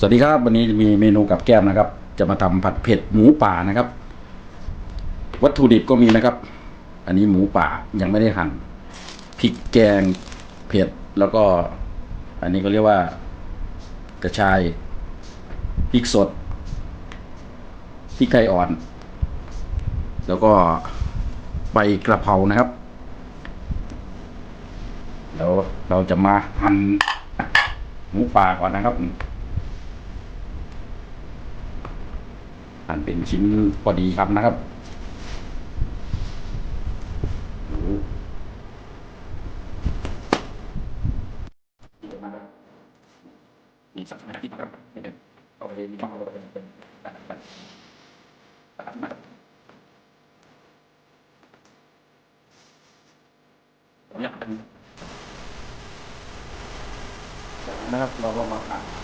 สวัสดีครับ วันนี้มีเมนูกับแก้มนะครับ จะมาทำผัดเผ็ดหมูป่านะครับ วัตถุดิบก็มีนะครับ อันนี้หมูป่ายังไม่ได้หั่นพริกแกงเผ็ดแล้วก็ อันนี้ก็เรียกว่า กระชายพริกสดพริกไทยอ่อน แล้วก็ใบกระเพรานะครับแล้วเราจะมาหั่นหมูป่าก่อนนะครับ หั่นเป็นชิ้นพอดีครับนะครับมีสักนาทีครับเอาไปมีบ้างเราเป็นเป็นตัดตัดตัดมาอยากเป็นะครับเราลองมาอ่าน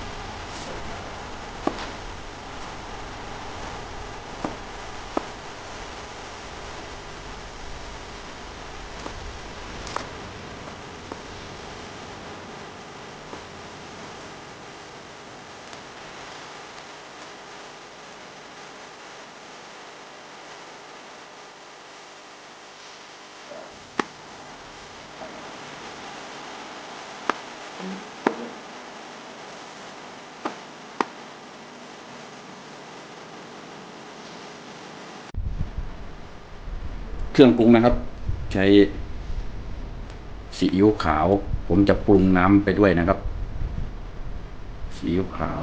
เครื่องปรุงนะครับ ใช้ซีอิ๊วขาว ผมจะปรุงน้ำไปด้วยนะครับซีอิ๊วขาว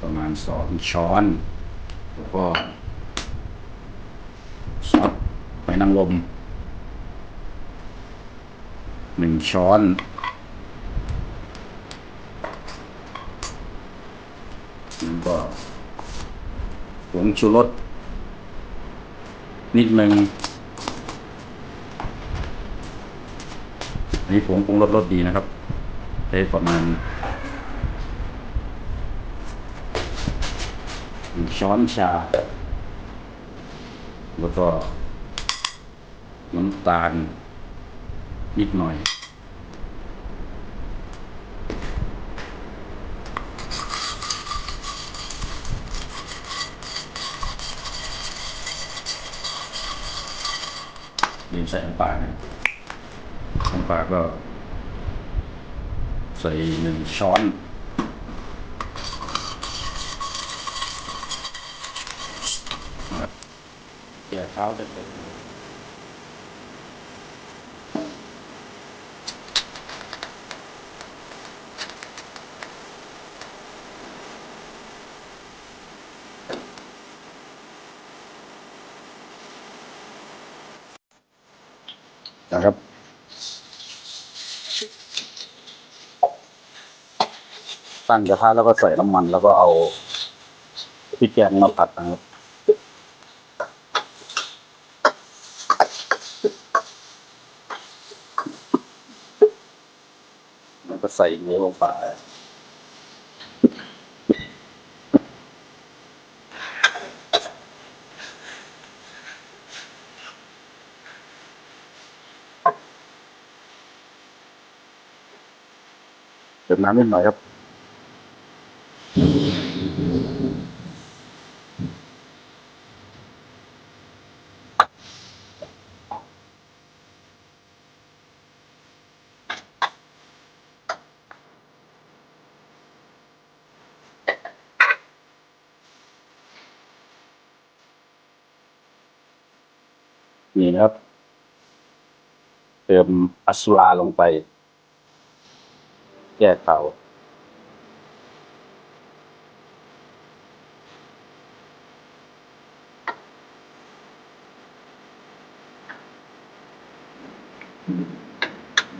ประมาณสองช้อน แล้วก็ซอสหอยนางรมหนึ่งช้อน แล้วก็ผงชูรสนิดหนึ่ง อันนี้ผงปรุงรสรสดีนะครับใช้ประมาณช้อนชา แล้วก็ น้ำตาล นิดหน่อยลืมใส่น้ำปลานะ น้ำปลาก็ ใส่หนึ่งช้อนนะครับแก่เท้าเด็ดๆนะครับ ตั้งกระทะแล้วก็ใส่น้ำมัน แล้วก็เอาพริกแกงมาผัดนะครับแล้วก็ใส่เนื้อลงไปเติมน้ำนิดหน่อยครับ นี่นะครับ เติมอัสลาลงไป แก้เตา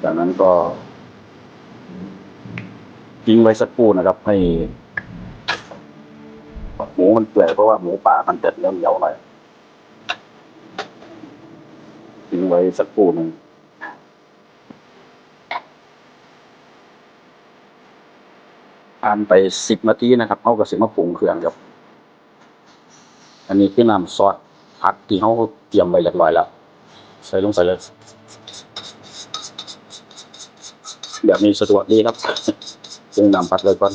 จากนั้นก็ทิ้งไว้สักครู่นะครับ ให้หมูมันเปื่อยเพราะว่าหมูป่ามันจะเริ่มเหนียวหน่อยทิ้งไว้สักครู่หนึ่งผ่านไปสิบนาทีนะครับเขาก็สิมาปรุงเครื่องครับ อันนี้คือน้ำซอสผักที่เขาเตรียมไว้เรียบร้อยแล้ว ใส่ลงใส่เลย แบบนี้สะดวกดีครับจึงนำผัดเลยก่อน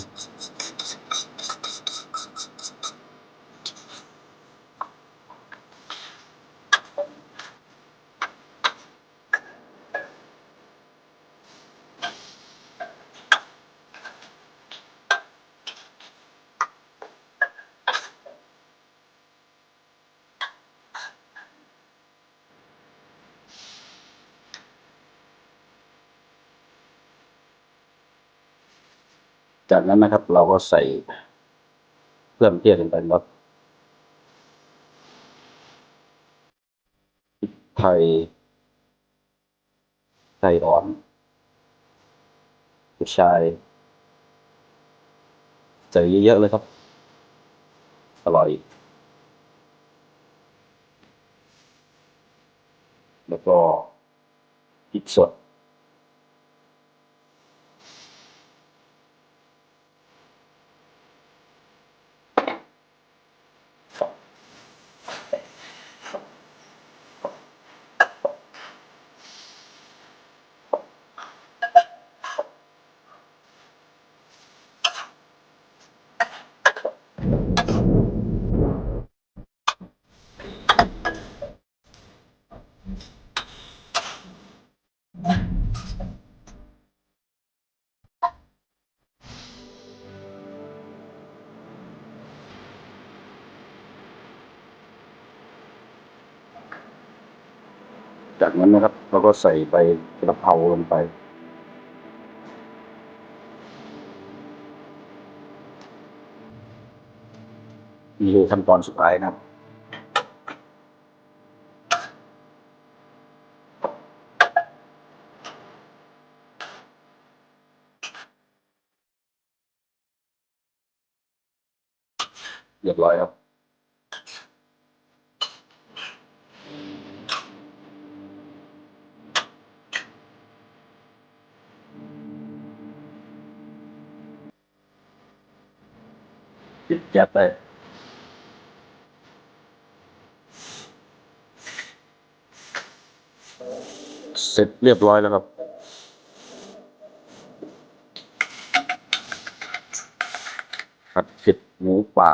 จากนั้นนะครับ เราก็ใส่เครื่องเทศลงไปครับพริกไทยไทยอ่อนกระชายใส่เยอะๆเลยครับ อร่อย แล้วก็พริกสด จากนั้นนะครับ เราก็ใส่ใบกระเพราลงไป นี่คือขั้นตอนสุดท้ายนะครับเรียบร้อยครับิดแก๊สไปเสร็จเรียบร้อยแล้วครับ ผัดเผ็ดหมูป่า